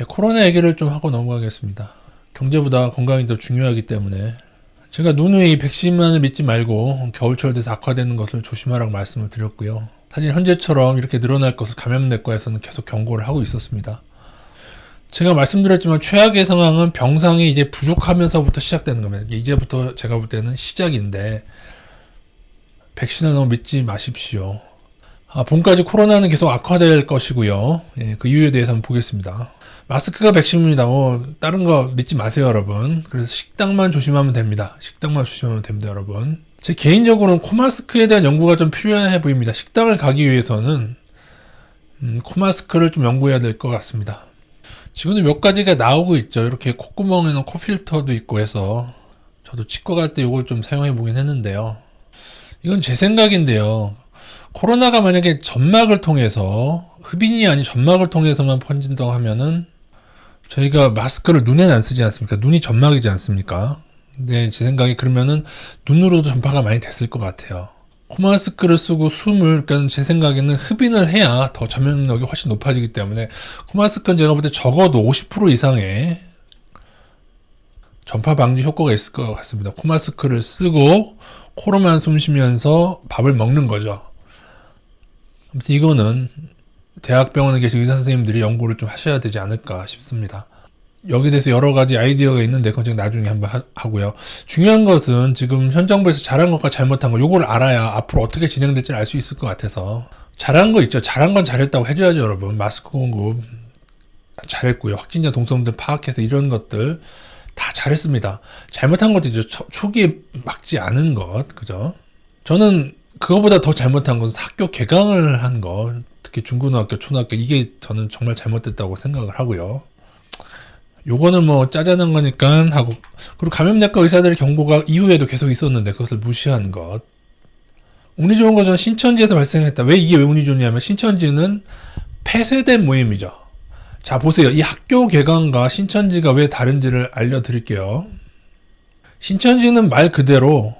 예, 코로나 얘기를 좀 하고 넘어가겠습니다. 경제보다 건강이 더 중요하기 때문에 제가 누누이 백신만을 믿지 말고 겨울철 돼서 악화되는 것을 조심하라고 말씀을 드렸고요. 사실 현재처럼 이렇게 늘어날 것을 감염내과에서는 계속 경고를 하고 있었습니다. 제가 말씀드렸지만 최악의 상황은 병상이 이제 부족하면서부터 시작되는 겁니다. 이제부터 제가 볼 때는 시작인데 백신을 너무 믿지 마십시오. 아, 봄까지 코로나는 계속 악화될 것이고요. 예, 그 이유에 대해서 한번 보겠습니다. 마스크가 백신입니다. 어, 다른 거 믿지 마세요, 여러분. 그래서 식당만 조심하면 됩니다. 식당만 조심하면 됩니다, 여러분. 제 개인적으로는 코마스크에 대한 연구가 좀 필요해 보입니다. 식당을 가기 위해서는 음, 코마스크를 좀 연구해야 될 것 같습니다. 지금도 몇 가지가 나오고 있죠. 이렇게 콧구멍에는 코필터도 있고 해서 저도 치과 갈 때 이걸 좀 사용해 보긴 했는데요. 이건 제 생각인데요. 코로나가 만약에 점막을 통해서 흡인이 아닌 점막을 통해서만 번진다고 하면은 저희가 마스크를 눈에는 안 쓰지 않습니까? 눈이 점막이지 않습니까? 근데 제 생각에 그러면은 눈으로도 전파가 많이 됐을 것 같아요. 코마스크를 쓰고 숨을, 그러니까 제 생각에는 흡인을 해야 더 전면력이 훨씬 높아지기 때문에 코마스크는 제가 볼 때 적어도 50% 이상의 전파 방지 효과가 있을 것 같습니다. 코마스크를 쓰고 코로만 숨 쉬면서 밥을 먹는 거죠. 아무튼 이거는 대학병원에 계신 의사 선생님들이 연구를 좀 하셔야 되지 않을까 싶습니다. 여기에 대해서 여러 가지 아이디어가 있는데 그건 제가 나중에 한번 하, 고요 중요한 것은 지금 현 정부에서 잘한 것과 잘못한 거 요걸 알아야 앞으로 어떻게 진행될지 알 수 있을 것 같아서 잘한 거 있죠. 잘한 건 잘했다고 해줘야죠, 여러분. 마스크 공급 잘했고요. 확진자 동선들 파악해서 이런 것들 다 잘했습니다. 잘못한 것도 죠 초기에 막지 않은 것, 그죠? 저는 그거보다 더 잘못한 것은 학교 개강을 한 거, 특히 중고등학교, 초등학교, 이게 저는 정말 잘못됐다고 생각을 하고요. 요거는 뭐 짜자는 거니까 하고, 그리고 감염약과 의사들의 경고가 이후에도 계속 있었는데 그것을 무시한 것. 운이 좋은 것은 신천지에서 발생했다. 왜 이게 왜 운이 좋냐면 신천지는 폐쇄된 모임이죠. 자, 보세요. 이 학교 개강과 신천지가 왜 다른지를 알려드릴게요. 신천지는 말 그대로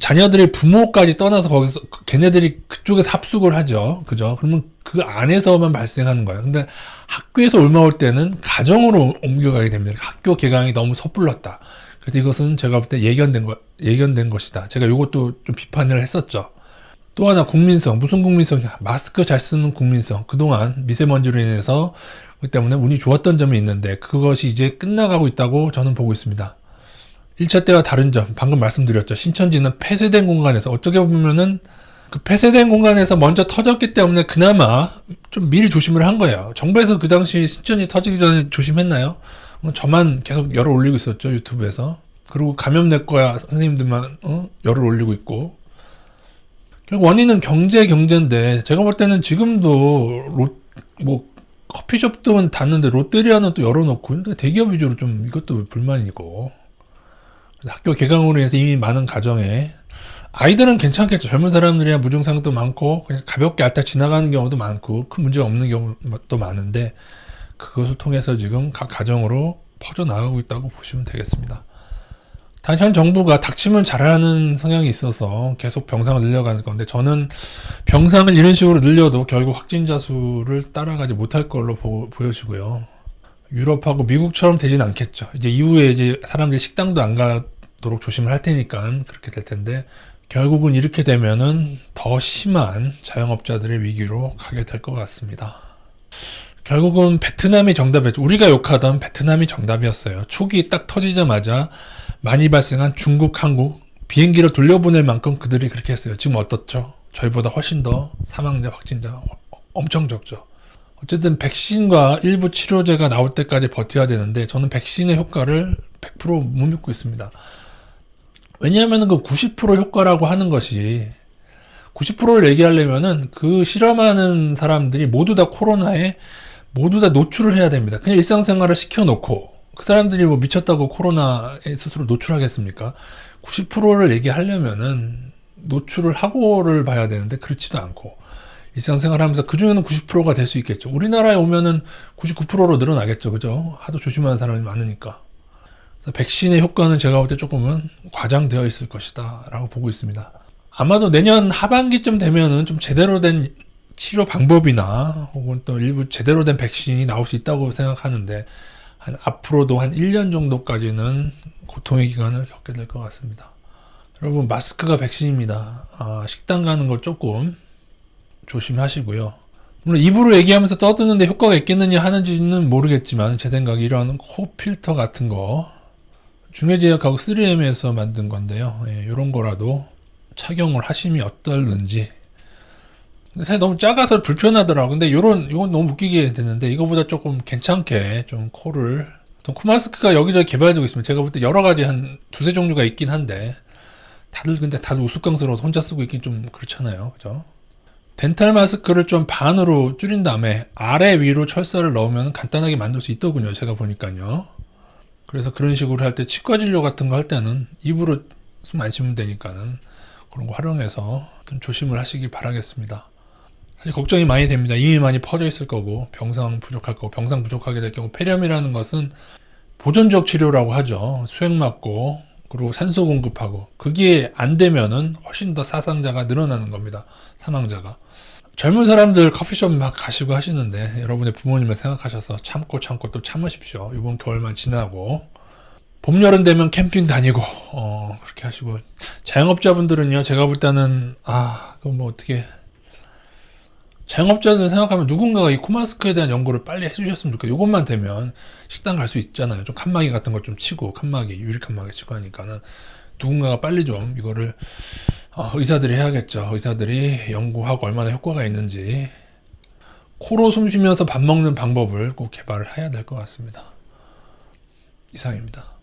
자녀들의 부모까지 떠나서 거기서 걔네들이 그쪽에서 합숙을 하죠. 그죠? 그러면 그 안에서만 발생하는 거예요. 근데 학교에서 올라올 때는 가정으로 옮겨가게 됩니다. 학교 개강이 너무 섣불렀다. 그래서 이것은 제가 볼 때 예견된 거, 예견된 것이다. 제가 이것도 좀 비판을 했었죠. 또 하나 국민성. 무슨 국민성이야? 마스크 잘 쓰는 국민성. 그동안 미세먼지로 인해서 그 때문에 운이 좋았던 점이 있는데 그것이 이제 끝나가고 있다고 저는 보고 있습니다. 1차 때와 다른 점, 방금 말씀드렸죠. 신천지는 폐쇄된 공간에서 어떻게 보면은 그 폐쇄된 공간에서 먼저 터졌기 때문에 그나마 좀 미리 조심을 한 거예요. 정부에서 그 당시 신천지 터지기 전에 조심했나요? 뭐 저만 계속 열을 올리고 있었죠. 유튜브에서. 그리고 감염내과 선생님들만 어? 열을 올리고 있고. 결국 원인은 경제 경제인데 제가 볼 때는 지금도 로, 뭐 커피숍도 닫는데 롯데리아는 또 열어놓고 대기업 위주로 좀 이것도 불만이고 학교 개강으로 해서 이미 많은 가정에 아이들은 괜찮겠죠. 젊은 사람들이야 무증상도 많고 그냥 가볍게 알딱 지나가는 경우도 많고 큰 문제가 없는 경우도 많은데 그것을 통해서 지금 각 가정으로 퍼져 나가고 있다고 보시면 되겠습니다. 단 현 정부가 닥치면 잘하는 성향이 있어서 계속 병상을 늘려가는 건데 저는 병상을 이런 식으로 늘려도 결국 확진자 수를 따라가지 못할 걸로 보, 보여지고요. 유럽하고 미국처럼 되진 않겠죠. 이제 이후에 이제 사람들이 식당도 안 가도록 조심을 할 테니까 그렇게 될 텐데 결국은 이렇게 되면은 더 심한 자영업자들의 위기로 가게 될 것 같습니다. 결국은 베트남이 정답이었죠. 우리가 욕하던 베트남이 정답이었어요. 초기 딱 터지자마자 많이 발생한 중국, 한국 비행기를 돌려보낼 만큼 그들이 그렇게 했어요. 지금 어떻죠? 저희보다 훨씬 더 사망자, 확진자 엄청 적죠. 어쨌든 백신과 일부 치료제가 나올 때까지 버텨야 되는데 저는 백신의 효과를 100%못 믿고 있습니다. 왜냐하면 그 90% 효과라고 하는 것이 90%를 얘기하려면은 그 실험하는 사람들이 모두 다 코로나에 모두 다 노출을 해야 됩니다. 그냥 일상생활을 시켜놓고 그 사람들이 뭐 미쳤다고 코로나에 스스로 노출하겠습니까? 90%를 얘기하려면은 노출을 하고를 봐야 되는데 그렇지도 않고 일상생활 하면서 그 중에는 90%가 될 수 있겠죠. 우리나라에 오면은 99%로 늘어나겠죠. 그죠? 하도 조심하는 사람이 많으니까. 백신의 효과는 제가 볼 때 조금은 과장되어 있을 것이다. 라고 보고 있습니다. 아마도 내년 하반기쯤 되면은 좀 제대로 된 치료 방법이나 혹은 또 일부 제대로 된 백신이 나올 수 있다고 생각하는데 한 앞으로도 한 1년 정도까지는 고통의 기간을 겪게 될 것 같습니다. 여러분 마스크가 백신입니다. 아, 식당 가는 거 조금 조심하시고요. 물론 입으로 얘기하면서 떠드는데 효과가 있겠느냐 하는지는 모르겠지만 제 생각에 이런 코 필터 같은 거 중해제약하고 3M에서 만든 건데요. 예, 이런 거라도 착용을 하시면 어떨는지. 근데 사실 너무 작아서 불편하더라고. 근데 요런 이건 너무 웃기게 됐는데 이거보다 조금 괜찮게 좀 코를 또코 마스크가 여기저기 개발되고 있습니다. 제가 볼 때 여러 가지 한 두세 종류가 있긴 한데 다들 근데 다들 우스꽝스러워서 혼자 쓰고 있긴 좀 그렇잖아요. 그죠? 덴탈 마스크를 좀 반으로 줄인 다음에 아래 위로 철사를 넣으면 간단하게 만들 수 있더군요. 제가 보니까요. 그래서 그런 식으로 할 때 치과 진료 같은 거 할 때는 입으로 숨 안 쉬면 되니까는 그런 거 활용해서 좀 조심을 하시기 바라겠습니다. 사실 걱정이 많이 됩니다. 이미 많이 퍼져 있을 거고 병상 부족할 거고 병상 부족하게 될 경우 폐렴이라는 것은 보존적 치료라고 하죠. 수액 맞고 그리고 산소 공급하고 그게 안 되면은 훨씬 더 사상자가 늘어나는 겁니다. 사망자가. 젊은 사람들 커피숍 막 가시고 하시는데 여러분의 부모님을 생각하셔서 참고 참고 또 참으십시오. 이번 겨울만 지나고 봄 여름 되면 캠핑 다니고 어 그렇게 하시고 자영업자분들은요 제가 볼 때는 아 그거 뭐 어떻게 자영업자들 생각하면 누군가가 이 코마스크에 대한 연구를 빨리 해주셨으면 좋겠어요. 이것만 되면 식당 갈 수 있잖아요. 좀 칸막이 같은 거좀 치고 칸막이 유리 칸막이 치고 하니까는 누군가가 빨리 좀 이거를 어, 의사들이 해야겠죠. 의사들이 연구하고 얼마나 효과가 있는지 코로 숨 쉬면서 밥 먹는 방법을 꼭 개발을 해야 될 것 같습니다. 이상입니다.